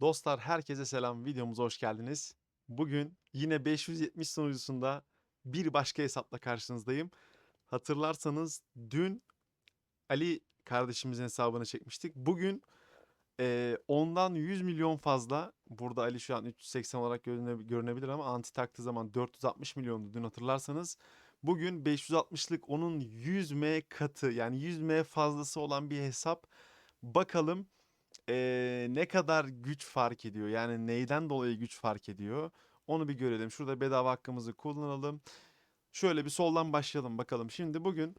Dostlar herkese selam. Videomuza hoş geldiniz. Bugün yine 570 sunucusunda bir başka hesapla karşınızdayım. Hatırlarsanız dün Ali kardeşimizin hesabını çekmiştik. Bugün eee, ondan 100 milyon fazla. Burada Ali şu an 380 olarak görüne- görünebilir ama anti taktığı zaman 460 milyondu dün hatırlarsanız. Bugün 560'lık onun 100M katı yani 100M fazlası olan bir hesap. Bakalım eee, ne kadar güç fark ediyor? Yani neyden dolayı güç fark ediyor? Onu bir görelim. Şurada bedava hakkımızı kullanalım. Şöyle bir soldan başlayalım bakalım. Şimdi bugün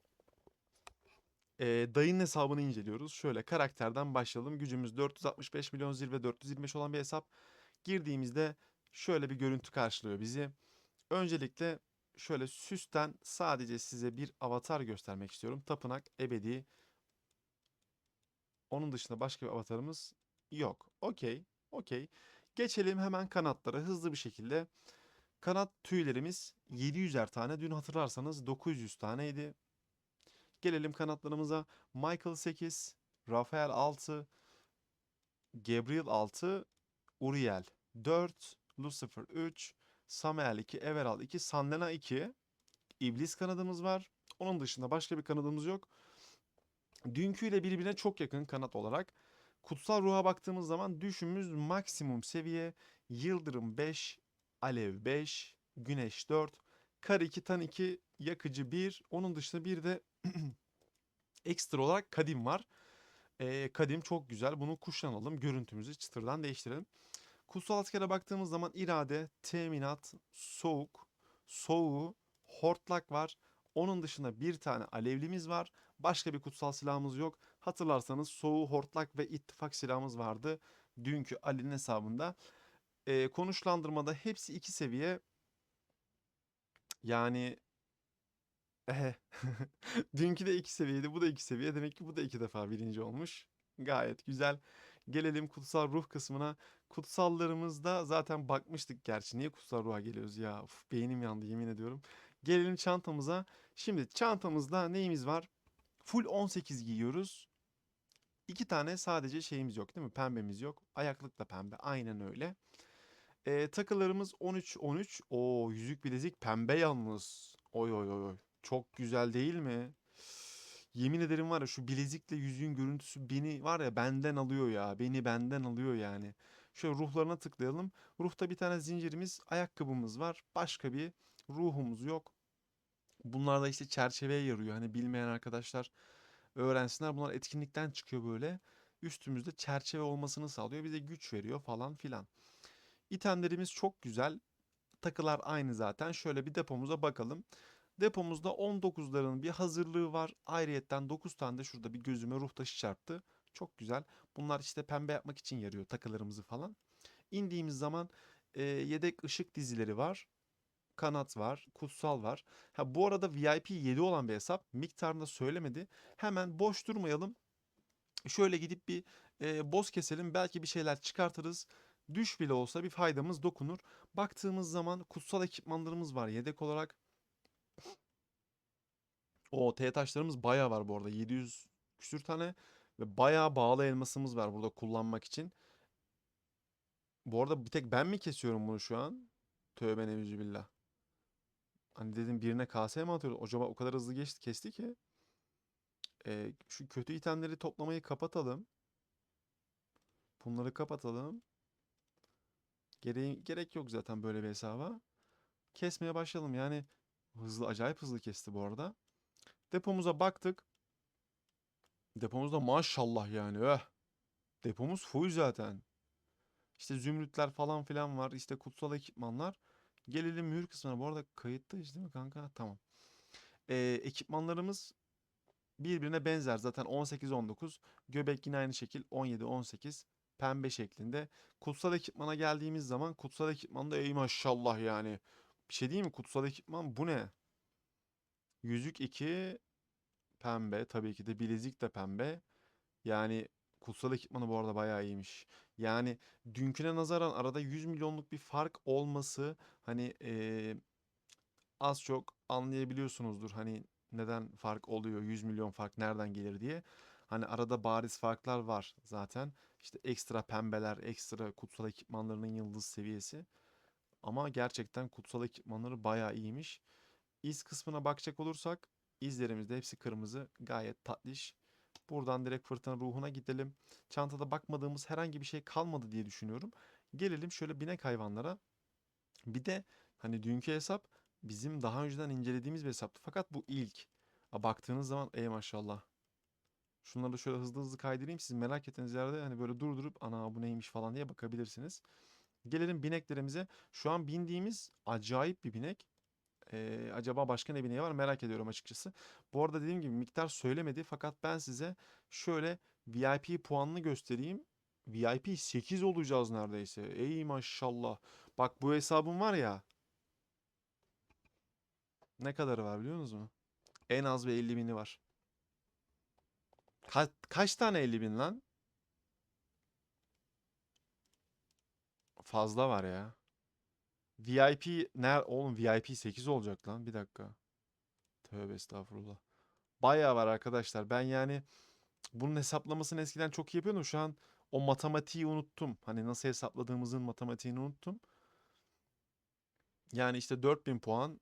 eee dayının hesabını inceliyoruz. Şöyle karakterden başlayalım. Gücümüz 465 milyon zirve 425 olan bir hesap. Girdiğimizde şöyle bir görüntü karşılıyor bizi. Öncelikle şöyle süsten sadece size bir avatar göstermek istiyorum. Tapınak ebedi. Onun dışında başka bir avatarımız yok. Okey. Okey. Geçelim hemen kanatlara hızlı bir şekilde. Kanat tüylerimiz 700'er tane. Dün hatırlarsanız 900 taneydi. Gelelim kanatlarımıza. Michael 8, Rafael 6, Gabriel 6, Uriel 4, Lucifer 3, Samuel 2, Everal 2, Sandena 2. İblis kanadımız var. Onun dışında başka bir kanadımız yok. Dünküyle birbirine çok yakın kanat olarak. Kutsal ruha baktığımız zaman düşümüz maksimum seviye. Yıldırım 5, Alev 5, Güneş 4, Kar 2, Tan 2, Yakıcı 1. Onun dışında bir de ekstra olarak Kadim var. Ee, Kadim çok güzel. Bunu kuşlanalım. Görüntümüzü çıtırdan değiştirelim. Kutsal askere baktığımız zaman irade, teminat, soğuk, soğuğu, hortlak var. Onun dışında bir tane alevlimiz var. Başka bir kutsal silahımız yok. Hatırlarsanız soğuğu, hortlak ve ittifak silahımız vardı. Dünkü Ali'nin hesabında. Ee, konuşlandırmada hepsi iki seviye. Yani ehe. Dünkü de iki seviyeydi. Bu da iki seviye. Demek ki bu da iki defa birinci olmuş. Gayet güzel. Gelelim kutsal ruh kısmına. Kutsallarımızda zaten bakmıştık gerçi. Niye kutsal ruha geliyoruz ya? Uf, beynim yandı yemin ediyorum. Gelelim çantamıza. Şimdi çantamızda neyimiz var? Full 18 giyiyoruz. İki tane sadece şeyimiz yok değil mi? Pembemiz yok. Ayaklık da pembe. Aynen öyle. Ee, takılarımız 13 13. O yüzük bilezik pembe yalnız. Oy oy oy. Çok güzel değil mi? Yemin ederim var ya şu bilezikle yüzüğün görüntüsü beni var ya benden alıyor ya. Beni benden alıyor yani. Şöyle ruhlarına tıklayalım. Ruhta bir tane zincirimiz, ayakkabımız var. Başka bir ruhumuz yok. Bunlar da işte çerçeveye yarıyor. Hani bilmeyen arkadaşlar öğrensinler. Bunlar etkinlikten çıkıyor böyle. Üstümüzde çerçeve olmasını sağlıyor. Bize güç veriyor falan filan. İtemlerimiz çok güzel. Takılar aynı zaten. Şöyle bir depomuza bakalım. Depomuzda 19'ların bir hazırlığı var. Ayrıyetten 9 tane de şurada bir gözüme ruh taşı çarptı. Çok güzel. Bunlar işte pembe yapmak için yarıyor takılarımızı falan. İndiğimiz zaman e, yedek ışık dizileri var. Kanat var, kutsal var. Ha bu arada VIP 7 olan bir hesap. Miktarını da söylemedi. Hemen boş durmayalım. Şöyle gidip bir e, boss keselim. Belki bir şeyler çıkartırız. Düş bile olsa bir faydamız dokunur. Baktığımız zaman kutsal ekipmanlarımız var yedek olarak. O T taşlarımız bayağı var bu arada. 700 küsür tane ve bayağı bağlı elmasımız var burada kullanmak için. Bu arada bir tek ben mi kesiyorum bunu şu an? Tövbe nevzübillah. Hani dedim birine kase mi atıyoruz? Acaba o kadar hızlı geçti kesti ki. Ee, şu kötü itemleri toplamayı kapatalım. Bunları kapatalım. Gereği, gerek yok zaten böyle bir hesaba. Kesmeye başlayalım. Yani hızlı acayip hızlı kesti bu arada. Depomuza baktık. Depomuzda maşallah yani. Eh. Depomuz full zaten. İşte zümrütler falan filan var. İşte kutsal ekipmanlar. Gelelim mühür kısmına. Bu arada kayıttayız değil mi kanka? Tamam. Ee, ekipmanlarımız birbirine benzer. Zaten 18-19. Göbek yine aynı şekil 17-18. Pembe şeklinde. Kutsal ekipmana geldiğimiz zaman kutsal ekipmanda ey maşallah yani. Bir şey değil mi? Kutsal ekipman bu ne? Yüzük 2 pembe. Tabii ki de bilezik de pembe. Yani kutsal ekipmanı bu arada bayağı iyiymiş. Yani dünküne nazaran arada 100 milyonluk bir fark olması hani eee, az çok anlayabiliyorsunuzdur. Hani neden fark oluyor 100 milyon fark nereden gelir diye. Hani arada bariz farklar var zaten. İşte ekstra pembeler, ekstra kutsal ekipmanlarının yıldız seviyesi. Ama gerçekten kutsal ekipmanları bayağı iyiymiş. İz kısmına bakacak olursak izlerimizde hepsi kırmızı. Gayet tatlış. Buradan direkt fırtına ruhuna gidelim. Çantada bakmadığımız herhangi bir şey kalmadı diye düşünüyorum. Gelelim şöyle binek hayvanlara. Bir de hani dünkü hesap bizim daha önceden incelediğimiz bir hesaptı. Fakat bu ilk. Ha, baktığınız zaman ey maşallah. Şunları da şöyle hızlı hızlı kaydırayım. Siz merak ettiğiniz yerde hani böyle durdurup ana bu neymiş falan diye bakabilirsiniz. Gelelim bineklerimize. Şu an bindiğimiz acayip bir binek. Ee, acaba başka ne bineği var merak ediyorum açıkçası. Bu arada dediğim gibi miktar söylemedi fakat ben size şöyle VIP puanını göstereyim. VIP 8 olacağız neredeyse. Ey maşallah. Bak bu hesabım var ya. Ne kadarı var biliyor musunuz? En az bir 50 bini var. Ka- kaç tane 50 bin lan? Fazla var ya. VIP ner oğlum VIP 8 olacak lan bir dakika. Tövbe estağfurullah. Bayağı var arkadaşlar. Ben yani bunun hesaplamasını eskiden çok iyi yapıyordum. Şu an o matematiği unuttum. Hani nasıl hesapladığımızın matematiğini unuttum. Yani işte 4000 puan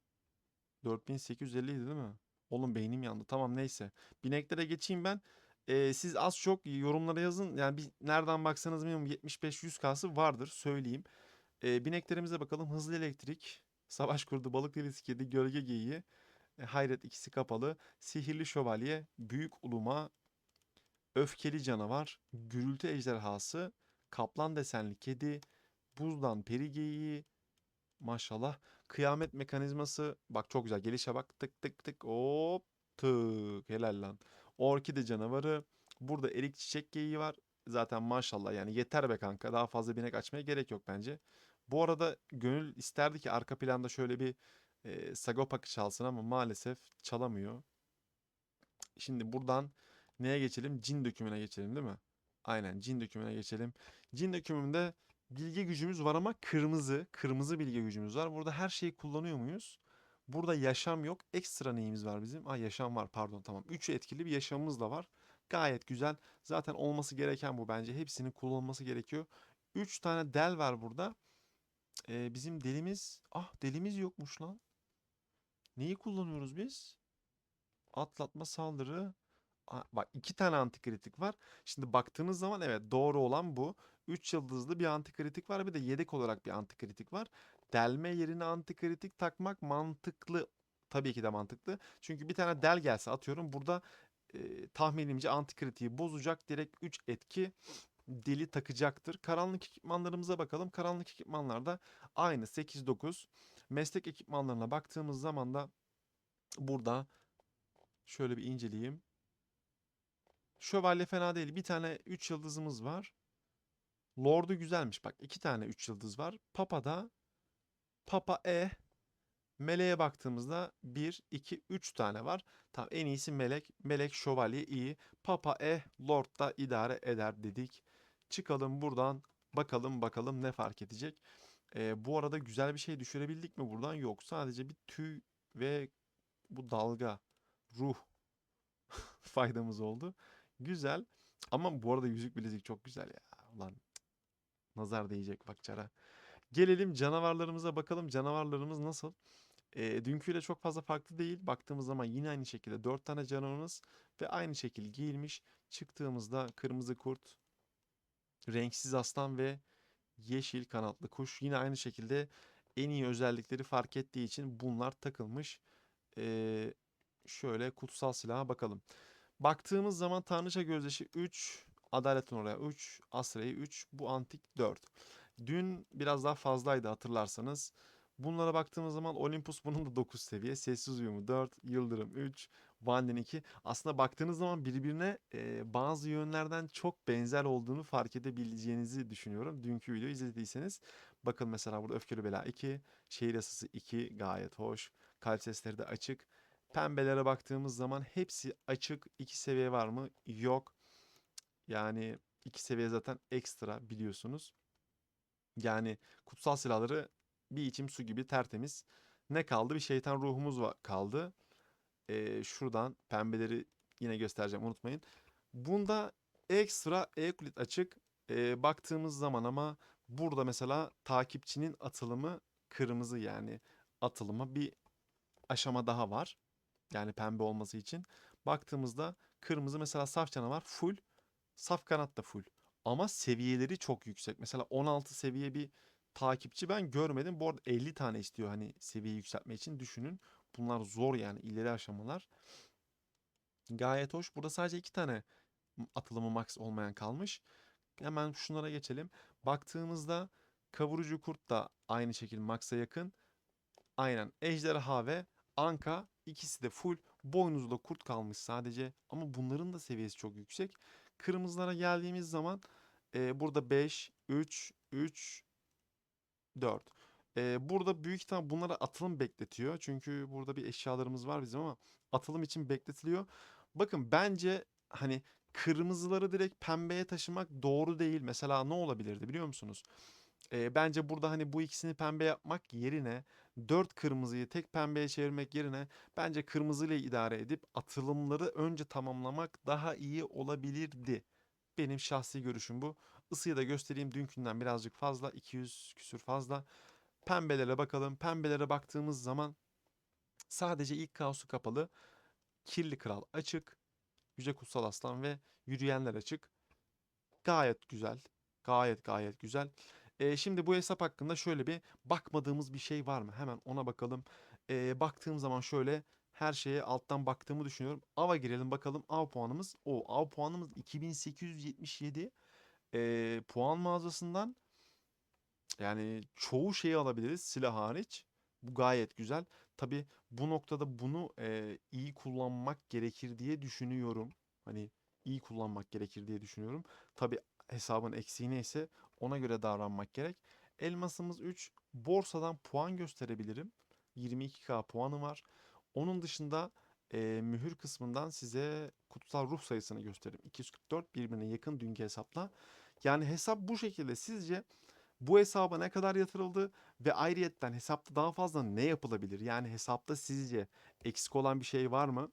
4850 idi değil mi? Oğlum beynim yandı. Tamam neyse. Bineklere geçeyim ben. Ee, siz az çok yorumlara yazın. Yani bir, nereden baksanız minimum 75-100 kası vardır söyleyeyim. Ee, bineklerimize bakalım. Hızlı elektrik, savaş kurdu, balık delisi kedi, gölge geyiği, e, hayret ikisi kapalı, sihirli şövalye, büyük uluma, öfkeli canavar, gürültü ejderhası, kaplan desenli kedi, buzdan peri geyiği, maşallah, kıyamet mekanizması, bak çok güzel. Gelişe bak. Tık tık tık. Hop. Tık. Helal lan. Orkide canavarı, burada erik çiçek geyiği var. Zaten maşallah. Yani yeter be kanka. Daha fazla binek açmaya gerek yok bence. Bu arada gönül isterdi ki arka planda şöyle bir e, Sagopa çalsın ama maalesef çalamıyor. Şimdi buradan neye geçelim? Cin dökümüne geçelim değil mi? Aynen cin dökümüne geçelim. Cin dökümünde bilgi gücümüz var ama kırmızı. Kırmızı bilgi gücümüz var. Burada her şeyi kullanıyor muyuz? Burada yaşam yok. Ekstra neyimiz var bizim? Aa yaşam var pardon tamam. 3 etkili bir yaşamımız da var. Gayet güzel. Zaten olması gereken bu bence. Hepsinin kullanılması gerekiyor. 3 tane del var burada. Ee, bizim delimiz... Ah delimiz yokmuş lan. Neyi kullanıyoruz biz? Atlatma saldırı. Aa, bak iki tane antikritik var. Şimdi baktığınız zaman evet doğru olan bu. 3 yıldızlı bir antikritik var. Bir de yedek olarak bir antikritik var. Delme yerine antikritik takmak mantıklı. Tabii ki de mantıklı. Çünkü bir tane del gelse atıyorum burada e, tahminimce antikritiği bozacak. Direkt 3 etki deli takacaktır. Karanlık ekipmanlarımıza bakalım. Karanlık ekipmanlarda aynı 8-9. Meslek ekipmanlarına baktığımız zaman da burada şöyle bir inceleyeyim. Şövalye fena değil. Bir tane 3 yıldızımız var. Lord'u güzelmiş. Bak iki tane 3 yıldız var. Papa'da Papa E Meleğe baktığımızda 1, 2, 3 tane var. Tamam en iyisi melek. Melek şövalye iyi. Papa E Lord da idare eder dedik. Çıkalım buradan bakalım bakalım ne fark edecek. Ee, bu arada güzel bir şey düşürebildik mi buradan? Yok sadece bir tüy ve bu dalga ruh faydamız oldu. Güzel ama bu arada yüzük bilezik çok güzel ya. Ulan nazar değecek bak çara. Gelelim canavarlarımıza bakalım. Canavarlarımız nasıl? E, dünküyle çok fazla farklı değil. Baktığımız zaman yine aynı şekilde 4 tane canavarımız ve aynı şekil giyilmiş. Çıktığımızda kırmızı kurt, renksiz aslan ve yeşil kanatlı kuş. Yine aynı şekilde en iyi özellikleri fark ettiği için bunlar takılmış. E, şöyle kutsal silaha bakalım. Baktığımız zaman Tanrıça Gözyaşı 3, Adaletin oraya 3, Asra'yı 3, bu antik 4. Dün biraz daha fazlaydı hatırlarsanız. Bunlara baktığımız zaman Olympus bunun da 9 seviye. Sessiz uyumu 4, Yıldırım 3, Vanden 2. Aslında baktığınız zaman birbirine e, bazı yönlerden çok benzer olduğunu fark edebileceğinizi düşünüyorum. Dünkü videoyu izlediyseniz. Bakın mesela burada Öfkeli Bela 2, Şehir Yasası 2 gayet hoş. Kalp sesleri de açık. Pembelere baktığımız zaman hepsi açık. 2 seviye var mı? Yok. Yani 2 seviye zaten ekstra biliyorsunuz. Yani kutsal silahları bir içim su gibi tertemiz. Ne kaldı? Bir şeytan ruhumuz kaldı. Ee, şuradan pembeleri yine göstereceğim unutmayın. Bunda ekstra Euclid açık. Ee, baktığımız zaman ama burada mesela takipçinin atılımı kırmızı yani atılıma bir aşama daha var. Yani pembe olması için. Baktığımızda kırmızı mesela saf canavar full. Saf kanat da full. Ama seviyeleri çok yüksek. Mesela 16 seviye bir takipçi ben görmedim. Bu arada 50 tane istiyor hani seviye yükseltme için. Düşünün. Bunlar zor yani ileri aşamalar. Gayet hoş. Burada sadece iki tane atılımı max olmayan kalmış. Hemen şunlara geçelim. Baktığımızda kavurucu kurt da aynı şekilde max'a yakın. Aynen ejderha ve anka ikisi de full. Boynuzda kurt kalmış sadece ama bunların da seviyesi çok yüksek. Kırmızılara geldiğimiz zaman e, burada 5, 3, 3, 4. E, burada büyük ihtimal bunlara atılım bekletiyor. Çünkü burada bir eşyalarımız var bizim ama atılım için bekletiliyor. Bakın bence hani kırmızıları direkt pembeye taşımak doğru değil. Mesela ne olabilirdi biliyor musunuz? Ee, bence burada hani bu ikisini pembe yapmak yerine dört kırmızıyı tek pembeye çevirmek yerine bence kırmızıyla idare edip atılımları önce tamamlamak daha iyi olabilirdi. Benim şahsi görüşüm bu. Isıyı da göstereyim dünkünden birazcık fazla 200 küsür fazla. Pembelere bakalım. Pembelere baktığımız zaman sadece ilk kaosu kapalı. Kirli Kral açık. Yüce Kutsal Aslan ve Yürüyenler açık. Gayet güzel. Gayet gayet güzel. Ee, şimdi bu hesap hakkında şöyle bir bakmadığımız bir şey var mı? Hemen ona bakalım. Ee, baktığım zaman şöyle her şeye alttan baktığımı düşünüyorum. Ava girelim bakalım. Av puanımız. O av puanımız 2877. Ee, puan mağazasından yani çoğu şeyi alabiliriz silah hariç. Bu gayet güzel. Tabii bu noktada bunu e, iyi kullanmak gerekir diye düşünüyorum. Hani iyi kullanmak gerekir diye düşünüyorum. Tabii hesabın eksiği neyse ona göre davranmak gerek. Elmasımız 3. Borsadan puan gösterebilirim. 22k puanı var. Onun dışında e, mühür kısmından size kutsal ruh sayısını gösteririm. 244 birbirine yakın dünkü hesapla. Yani hesap bu şekilde. Sizce bu hesaba ne kadar yatırıldı ve ayrıyetten hesapta daha fazla ne yapılabilir? Yani hesapta sizce eksik olan bir şey var mı?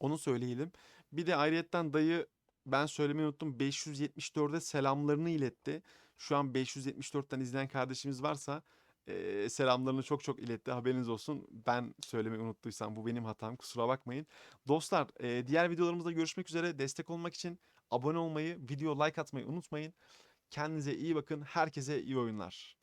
Onu söyleyelim. Bir de ayrıyetten dayı ben söylemeyi unuttum 574'e selamlarını iletti. Şu an 574'ten izleyen kardeşimiz varsa eee, selamlarını çok çok iletti. Haberiniz olsun. Ben söylemeyi unuttuysam bu benim hatam. Kusura bakmayın. Dostlar eee, diğer videolarımızda görüşmek üzere. Destek olmak için abone olmayı, video like atmayı unutmayın. Kendinize iyi bakın. Herkese iyi oyunlar.